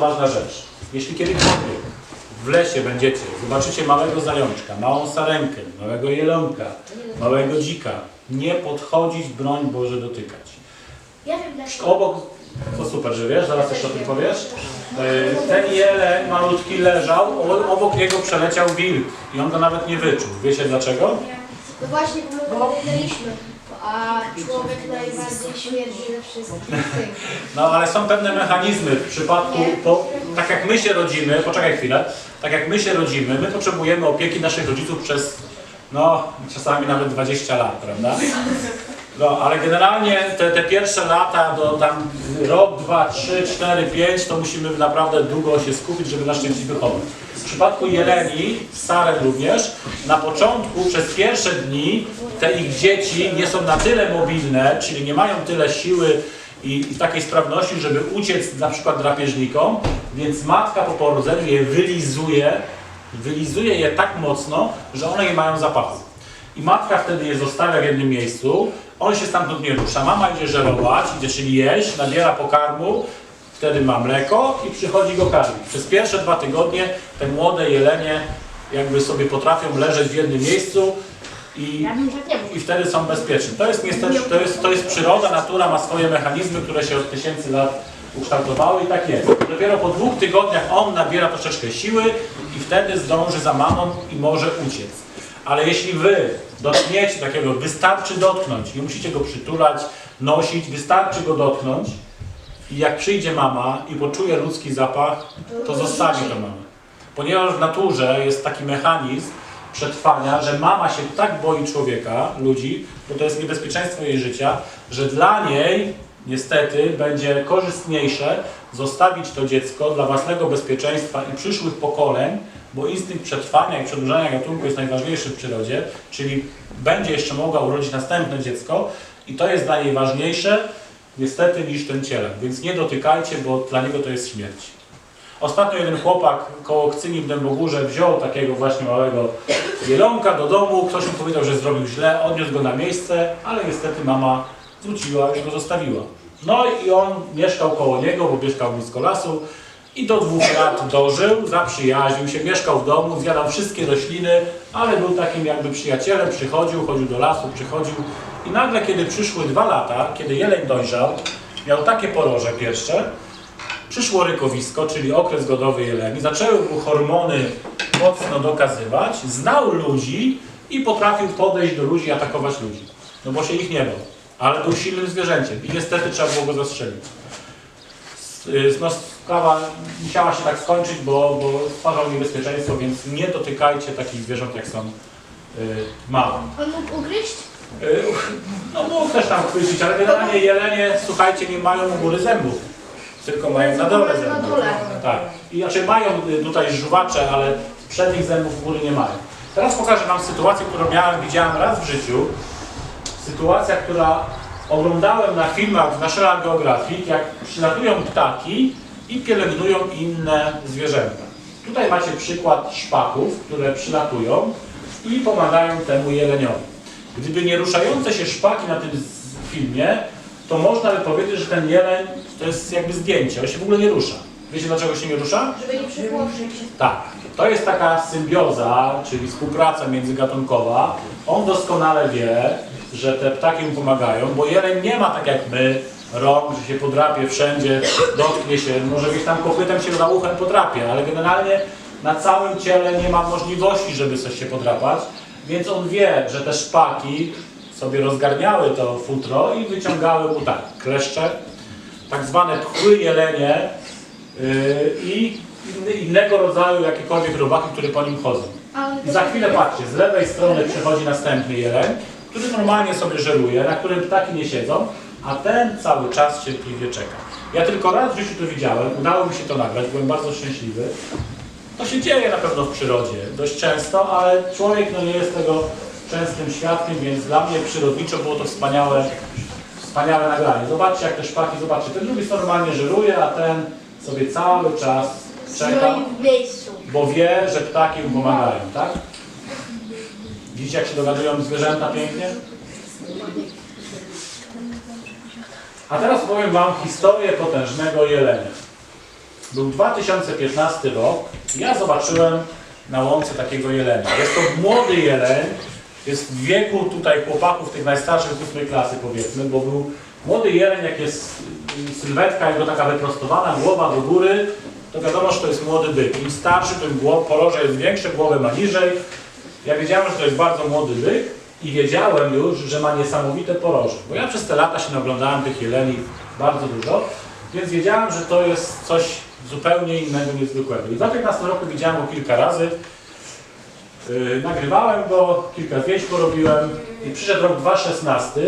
ważna rzecz. Jeśli kiedykolwiek w lesie będziecie, zobaczycie małego zajączka, małą sarenkę, małego jelonka, małego dzika, nie podchodzić, broń Boże dotykać. Ja wiem dlaczego. Obok, to super, że wiesz, zaraz jeszcze o tym powiesz. E, Ten jeleń malutki leżał, o- obok niego przeleciał wilk i on go nawet nie wyczuł. Wiecie dlaczego? No właśnie, bo my go minęliśmy. A człowiek najbardziej śmierdzi ze wszystkich. No ale są pewne mechanizmy w przypadku, po, tak jak my się rodzimy, poczekaj chwilę, tak jak my się rodzimy, my potrzebujemy opieki naszych rodziców przez, no czasami nawet 20 lat, prawda? No, ale generalnie te, te pierwsze lata, do tam rok, dwa, trzy, cztery, pięć, to musimy naprawdę długo się skupić, żeby na szczęście wychować. W przypadku jeleni, saren również, na początku, przez pierwsze dni, te ich dzieci nie są na tyle mobilne, czyli nie mają tyle siły i, i takiej sprawności, żeby uciec na przykład drapieżnikom, więc matka po porodzeniu je wylizuje, wylizuje je tak mocno, że one nie mają zapachu. I matka wtedy je zostawia w jednym miejscu, on się stamtąd nie rusza, mama idzie żerować, idzie czyli jeść, nabiera pokarmu, wtedy ma mleko i przychodzi go karmić. Przez pierwsze dwa tygodnie te młode jelenie jakby sobie potrafią leżeć w jednym miejscu i, i wtedy są bezpieczni. To jest niestety, to jest, to jest przyroda, natura ma swoje mechanizmy, które się od tysięcy lat ukształtowały i tak jest. Dopiero po dwóch tygodniach on nabiera troszeczkę siły i wtedy zdąży za mamą i może uciec. Ale jeśli wy dotkniecie takiego, wystarczy dotknąć, nie musicie go przytulać, nosić, wystarczy go dotknąć i jak przyjdzie mama i poczuje ludzki zapach, to zostawi to mamę. Ponieważ w naturze jest taki mechanizm przetrwania, że mama się tak boi człowieka, ludzi, bo to jest niebezpieczeństwo jej życia, że dla niej niestety będzie korzystniejsze zostawić to dziecko dla własnego bezpieczeństwa i przyszłych pokoleń, bo instynkt przetrwania i przedłużania gatunku jest najważniejszy w przyrodzie, czyli będzie jeszcze mogła urodzić następne dziecko i to jest dla niej ważniejsze niestety niż ten cielek. Więc nie dotykajcie, bo dla niego to jest śmierć. Ostatnio jeden chłopak koło Kcyni w Dębogórze wziął takiego właśnie małego jelonka do domu. Ktoś mu powiedział, że zrobił źle, odniósł go na miejsce, ale niestety mama wróciła i go zostawiła. No i on mieszkał koło niego, bo mieszkał blisko lasu i do dwóch lat dożył, zaprzyjaźnił się, mieszkał w domu, zjadał wszystkie rośliny, ale był takim jakby przyjacielem, przychodził, chodził do lasu, przychodził i nagle, kiedy przyszły dwa lata, kiedy jeleń dojrzał, miał takie poroże pierwsze, Przyszło rykowisko, czyli okres godowy jeleni, zaczęły mu hormony mocno dokazywać, znał ludzi i potrafił podejść do ludzi i atakować ludzi. No bo się ich nie bał, ale był silnym zwierzęciem i niestety trzeba było go zastrzelić. No, sprawa musiała się tak skończyć, bo, bo stwarzał niebezpieczeństwo, więc nie dotykajcie takich zwierząt jak są y, małe. On mógł ugryźć? Y, No mógł też tam chwycić, ale generalnie jelenie, słuchajcie, nie mają u góry zębów, tylko mają na dole Na zębów. dole. Tak. I znaczy mają y, tutaj żuwacze, ale przednich zębów u góry nie mają. Teraz pokażę Wam sytuację, którą miałem, widziałem raz w życiu. Sytuacja, która oglądałem na filmach w National Geographic, jak przylatują ptaki i pielęgnują inne zwierzęta. Tutaj macie przykład szpaków, które przylatują i pomagają temu jeleniowi. Gdyby nie ruszające się szpaki na tym z- filmie, to można by powiedzieć, że ten jeleń to jest jakby zdjęcie, on się w ogóle nie rusza. Wiecie dlaczego się nie rusza? Żeby nie przygłoszyć. Tak. To jest taka symbioza, czyli współpraca międzygatunkowa. On doskonale wie, że te ptaki mu pomagają, bo jeleń nie ma tak jak my rąk, że się podrapie wszędzie, dotknie się, może gdzieś tam kopytem się za uchem podrapie, ale generalnie na całym ciele nie ma możliwości, żeby coś się podrapać, więc on wie, że te szpaki sobie rozgarniały to futro i wyciągały mu tak, kleszcze, tak zwane pchły jelenie yy, i innego rodzaju jakiekolwiek robaki, które po nim chodzą. I za chwilę patrzcie, z lewej strony przychodzi następny jeleń, który normalnie sobie żeruje, na którym ptaki nie siedzą, a ten cały czas cierpliwie czeka. Ja tylko raz w życiu to widziałem, udało mi się to nagrać, byłem bardzo szczęśliwy. To się dzieje na pewno w przyrodzie dość często, ale człowiek no, nie jest tego częstym świadkiem, więc dla mnie przyrodniczo było to wspaniałe, wspaniałe nagranie. Zobaczcie jak te szpaki, zobaczcie, ten drugi normalnie żeruje, a ten sobie cały czas czeka bo wie, że ptaki mu pomagają, tak? Widzicie, jak się dogadują zwierzęta pięknie? A teraz powiem Wam historię potężnego jelenia. Był 2015 rok i ja zobaczyłem na łące takiego jelenia. Jest to młody jeleń, jest w wieku tutaj chłopaków tych najstarszych z ósmej klasy powiedzmy, bo był młody jeleń, jak jest sylwetka jego taka wyprostowana, głowa do góry, to wiadomo, że to jest młody byk. Im starszy, tym poroże jest większe, głowę ma niżej. Ja wiedziałem, że to jest bardzo młody byk i wiedziałem już, że ma niesamowite poroże. Bo ja przez te lata się naglądałem tych jeleni bardzo dużo, więc wiedziałem, że to jest coś zupełnie innego, niezwykłego. I w 2015 roku widziałem go kilka razy. Yy, nagrywałem go, kilka zdjęć porobiłem i przyszedł rok 2016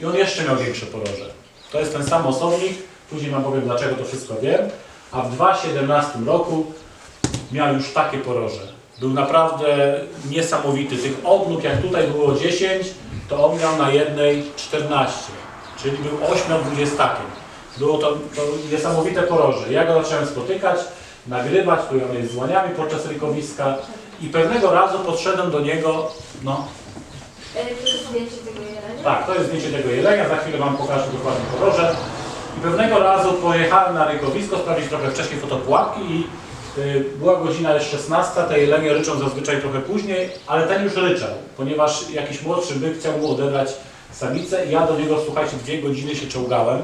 i on jeszcze miał większe poroże. To jest ten sam osobnik, później wam powiem dlaczego to wszystko wiem, a w 2017 roku miał już takie poroże. Był naprawdę niesamowity. Tych odnóg, jak tutaj było 10, to on miał na jednej 14, czyli był 8-20. Było to, to niesamowite poroże. Ja go zacząłem spotykać, nagrywać, tu z łaniami podczas rykowiska i pewnego razu podszedłem do niego, no E, To jest zdjęcie tego jelenia. tak, to jest zdjęcie tego jelenia, za chwilę Wam pokażę dokładnie poroże. I pewnego razu pojechałem na rykowisko, sprawdzić trochę wcześniej fotopułapki i była godzina jest 16, te jelenie ryczą zazwyczaj trochę później, ale ten już ryczał, ponieważ jakiś młodszy byk chciał mu odebrać samicę i ja do niego, słuchajcie, dwie godziny się czołgałem.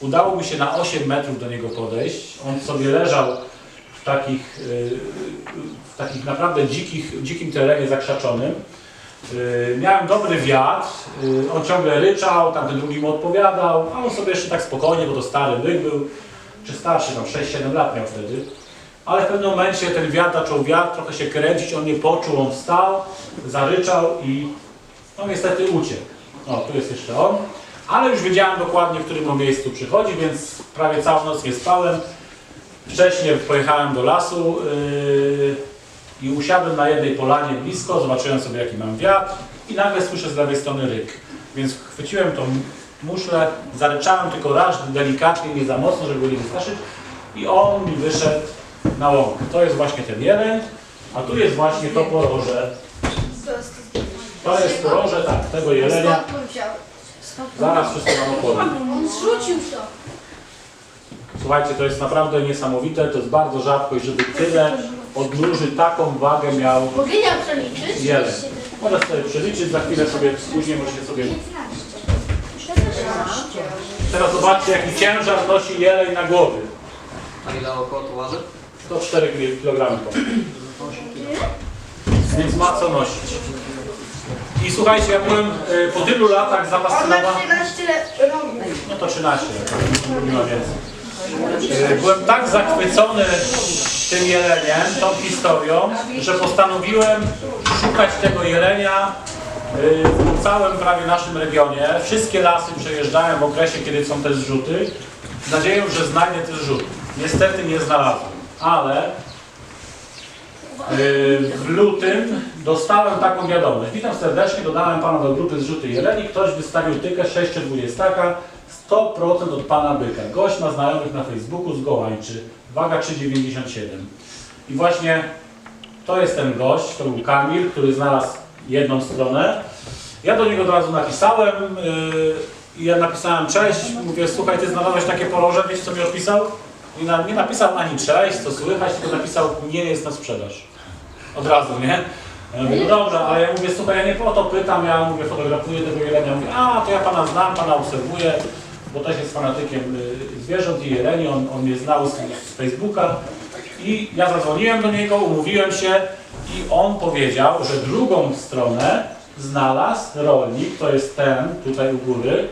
Udało mi się na 8 metrów do niego podejść. On sobie leżał w takich, y, w takich naprawdę dzikich, dzikim terenie zakrzaczonym. Yy, Miałem dobry wiatr, on ciągle ryczał, tamten drugi mu odpowiadał, a on sobie jeszcze tak spokojnie, bo to stary byk był, czy starszy, tam 6-7 lat miał wtedy. Ale w pewnym momencie ten wiatr zaczął wiatr, trochę się kręcić, on nie poczuł, on wstał, zaryczał i no niestety uciekł. O, tu jest jeszcze on. Ale już wiedziałem dokładnie, w którym miejscu przychodzi, więc prawie całą noc nie spałem. Wcześniej pojechałem do lasu yy, i usiadłem na jednej polanie blisko, zobaczyłem sobie jaki mam wiatr i nagle słyszę z lewej strony ryk. Więc chwyciłem tą muszlę, zaryczałem tylko raz, delikatnie, nie za mocno, żeby go nie wystraszyć i on mi wyszedł na łąkę. To jest właśnie ten jeleń, a tu jest właśnie to poroże. To jest poroże, tak, tego jelenia. Zaraz wszystko wam opowiem. On zrzucił to. Słuchajcie, to jest naprawdę niesamowite, to jest bardzo rzadkość, żeby tyle odnóży taką wagę miał ja przeliczyć? jeleń. Możesz sobie przeliczyć, za chwilę sobie, później możecie sobie... Teraz zobaczcie, jaki ciężar nosi jeleń na głowie. A ile około to waży? 104 kg. Więc ma co nosić. I słuchajcie, ja byłem y, po tylu latach On ma zafascynowany... 13 rąk. No to 13, nie ma więcej. E, Byłem tak zachwycony tym jeleniem, tą historią, że postanowiłem szukać tego jelenia e, w całym prawie naszym regionie. Wszystkie lasy przejeżdżałem w okresie, kiedy są te zrzuty, z nadzieją, że znajdę te zrzuty. Niestety nie znalazłem, ale e, w lutym dostałem taką wiadomość. Witam serdecznie, dodałem Pana do grupy zrzuty jeleni. Ktoś wystawił tykę 620, 100% od Pana byka. Gość ma znajomych na Facebooku z Gołańczy, waga 3,97. I właśnie to jest ten gość, to był Kamil, który znalazł jedną stronę. Ja do niego od razu napisałem yy, ja napisałem cześć, mówię słuchaj, ty znalazłeś takie poroże, wiesz co mi odpisał? Nie napisał ani cześć, co słychać, tylko napisał nie jest na sprzedaż. Od razu, nie? Ja mówię, no dobra, ale ja mówię, słuchaj, ja nie po to pytam, ja mówię, fotografuję tego jelenia, mówię, a to ja pana znam, pana obserwuję, bo też jest fanatykiem y, zwierząt i jeleni, on, on mnie znał z, z Facebooka i ja zadzwoniłem do niego, umówiłem się i on powiedział, że drugą stronę znalazł rolnik, to jest ten tutaj u góry,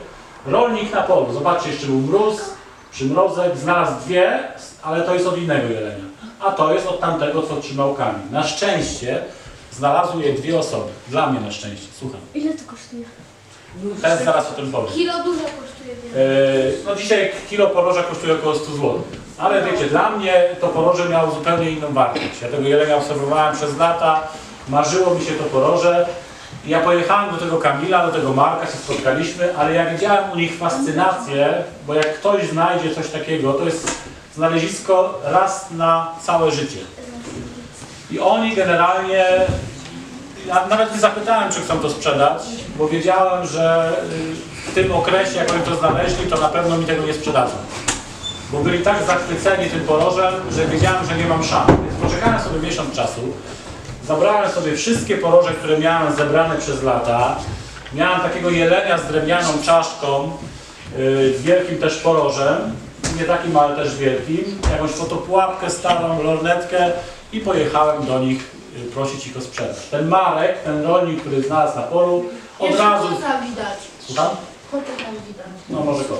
rolnik na polu, zobaczcie, jeszcze był mróz, przymrozek, znalazł dwie, ale to jest od innego jelenia, a to jest od tamtego, co trzymał kamień. Na szczęście znalazły je dwie osoby, dla mnie na szczęście, słucham. Ile to kosztuje? Teraz zaraz o tym powiem. Kilo dużo kosztuje. Yy, No dzisiaj kilo poroża kosztuje około 100 zł. Ale wiecie, dla mnie to poroże miało zupełnie inną wartość. Ja tego jelenia obserwowałem przez lata, marzyło mi się to poroże. Ja pojechałem do tego Kamila, do tego Marka, się spotkaliśmy, ale ja widziałem u nich fascynację, bo jak ktoś znajdzie coś takiego, to jest znalezisko raz na całe życie. I oni generalnie, ja nawet nie zapytałem, czy chcą to sprzedać, bo wiedziałem, że y, w tym okresie, jak oni to znaleźli, to na pewno mi tego nie sprzedadzą. bo byli tak zachwyceni tym porożem, że wiedziałem, że nie mam szans. Więc poczekałem sobie miesiąc czasu, zabrałem sobie wszystkie poroże, które miałem zebrane przez lata. Miałem takiego jelenia z drewnianą czaszką, yy, wielkim też porożem, nie takim, ale też wielkim, jakąś fotopułapkę starą, lornetkę i pojechałem do nich yy, prosić ich o sprzedaż. Ten Marek, ten rolnik, który znalazł na polu, od Jeszcze razu... kota widać. Słucham? Kota tam widać. No może go.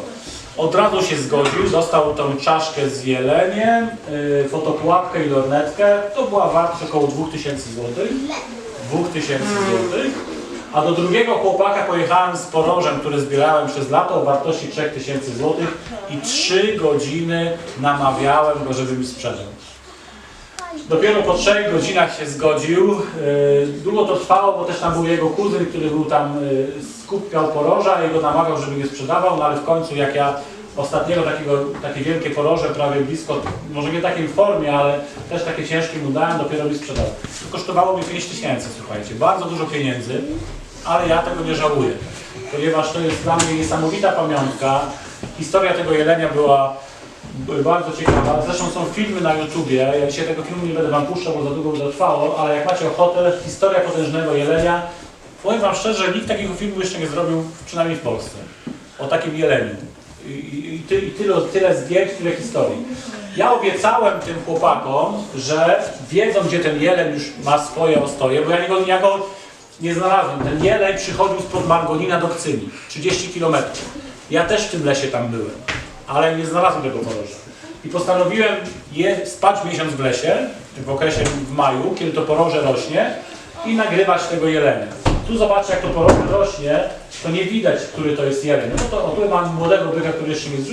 Od razu się zgodził, dostał tą czaszkę z jeleniem, yy, fotopułapkę i lornetkę. To była wartość około 2000 zł. 2000 zł. A do drugiego chłopaka pojechałem z porożem, który zbierałem przez lato o wartości 3000 zł i 3 godziny namawiałem go, żeby mi sprzedał. Dopiero po trzech godzinach się zgodził. Yy, Długo to trwało, bo też tam był jego kuzyn, który był tam, yy, skupiał poroża i go namawiał, żeby nie sprzedawał, no ale w końcu jak ja ostatniego takiego, takie wielkie poroże, prawie blisko, może nie takiej formie, ale też takie ciężkie mu dałem, dopiero mi sprzedał. To kosztowało mi 5 tysięcy, słuchajcie, bardzo dużo pieniędzy, ale ja tego nie żałuję, ponieważ to jest dla mnie niesamowita pamiątka. Historia tego jelenia była bardzo ciekawa. Zresztą są filmy na YouTubie. Ja dzisiaj tego filmu nie będę Wam puszczał, bo za długo by to trwało, ale jak macie ochotę, historia potężnego jelenia. Powiem Wam szczerze, nikt takiego filmu jeszcze nie zrobił, przynajmniej w Polsce, o takim jeleniu. I, i, i, ty, i tyle, tyle zdjęć, tyle historii. Ja obiecałem tym chłopakom, że wiedzą, gdzie ten jeleń już ma swoje ostoje, bo ja go, ja go nie znalazłem. Ten jeleń przychodził spod Margonina do Kcyni, 30 km. Ja też w tym lesie tam byłem, ale nie znalazłem tego poroża. I postanowiłem je spać miesiąc w lesie, w okresie w maju, kiedy to poroże rośnie i nagrywać tego jelenia. Tu zobaczcie, jak to poroże rośnie, to nie widać, który to jest jeleń. No to o, tu mam młodego byka, który jeszcze nie zrzucił.